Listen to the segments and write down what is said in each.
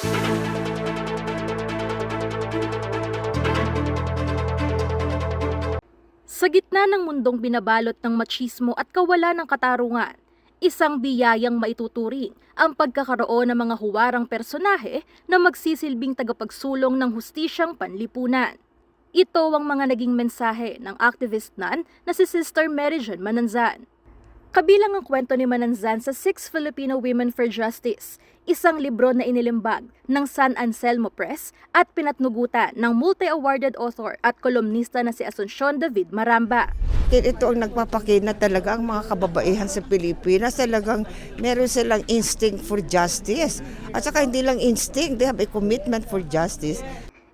Sa gitna ng mundong binabalot ng machismo at kawalan ng katarungan, isang biyayang maituturing ang pagkakaroon ng mga huwarang personahe na magsisilbing tagapagsulong ng hustisyang panlipunan. Ito ang mga naging mensahe ng activist nun na si Sister Mary Jane Mananzan. Kabilang ang kwento ni Mananzan sa Six Filipino Women for Justice, isang libro na inilimbag ng San Anselmo Press at pinatnugutan ng multi-awarded author at kolumnista na si Asuncion David Maramba. Ito ang nagpapakita talaga ang mga kababaihan sa Pilipinas. Talagang meron silang instinct for justice. At saka hindi lang instinct, they have a commitment for justice.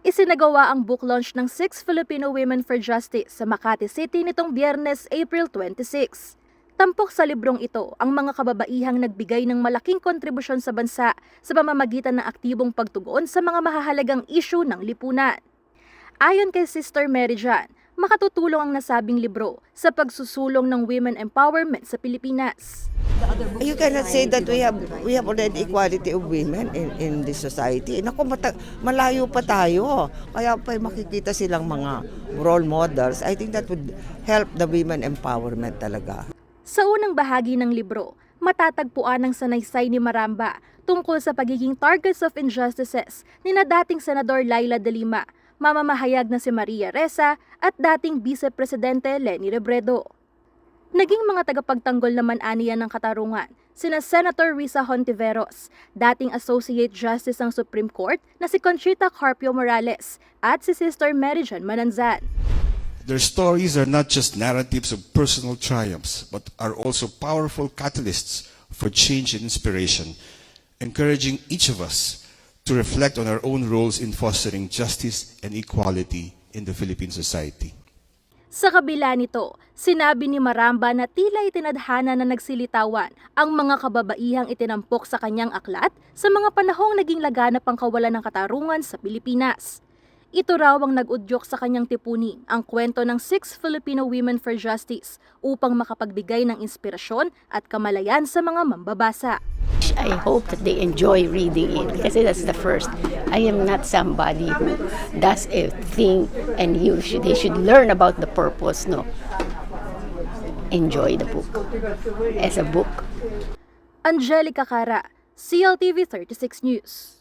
Isinagawa ang book launch ng Six Filipino Women for Justice sa Makati City nitong Biyernes, April 26. Tampok sa librong ito ang mga kababaihang nagbigay ng malaking kontribusyon sa bansa sa pamamagitan ng aktibong pagtugon sa mga mahahalagang isyu ng lipunan. Ayon kay Sister Mary Jan, makatutulong ang nasabing libro sa pagsusulong ng women empowerment sa Pilipinas. You cannot say that we have we have already equality of women in in this society. Naku, mata, malayo pa tayo. Kaya pa makikita silang mga role models. I think that would help the women empowerment talaga. Sa unang bahagi ng libro, matatagpuan ang sanaysay ni Maramba tungkol sa pagiging targets of injustices ni na dating Senador Laila de Lima, mamamahayag na si Maria Reza at dating Vice Presidente Leni Robredo. Naging mga tagapagtanggol naman aniya ng katarungan, sina Senator Risa Hontiveros, dating Associate Justice ng Supreme Court na si Conchita Carpio Morales at si Sister Mary Jane Mananzan. Their stories are not just narratives of personal triumphs, but are also powerful catalysts for change and inspiration, encouraging each of us to reflect on our own roles in fostering justice and equality in the Philippine society. Sa kabila nito, sinabi ni Maramba na tila itinadhana na nagsilitawan ang mga kababaihang itinampok sa kanyang aklat sa mga panahong naging laganap ang kawalan ng katarungan sa Pilipinas. Ito raw ang nag-udyok sa kanyang tipunin ang kwento ng Six Filipino Women for Justice upang makapagbigay ng inspirasyon at kamalayan sa mga mambabasa. I hope that they enjoy reading it because that's the first. I am not somebody who does a thing and you should, they should learn about the purpose. No. Enjoy the book as a book. Angelica Cara, CLTV 36 News.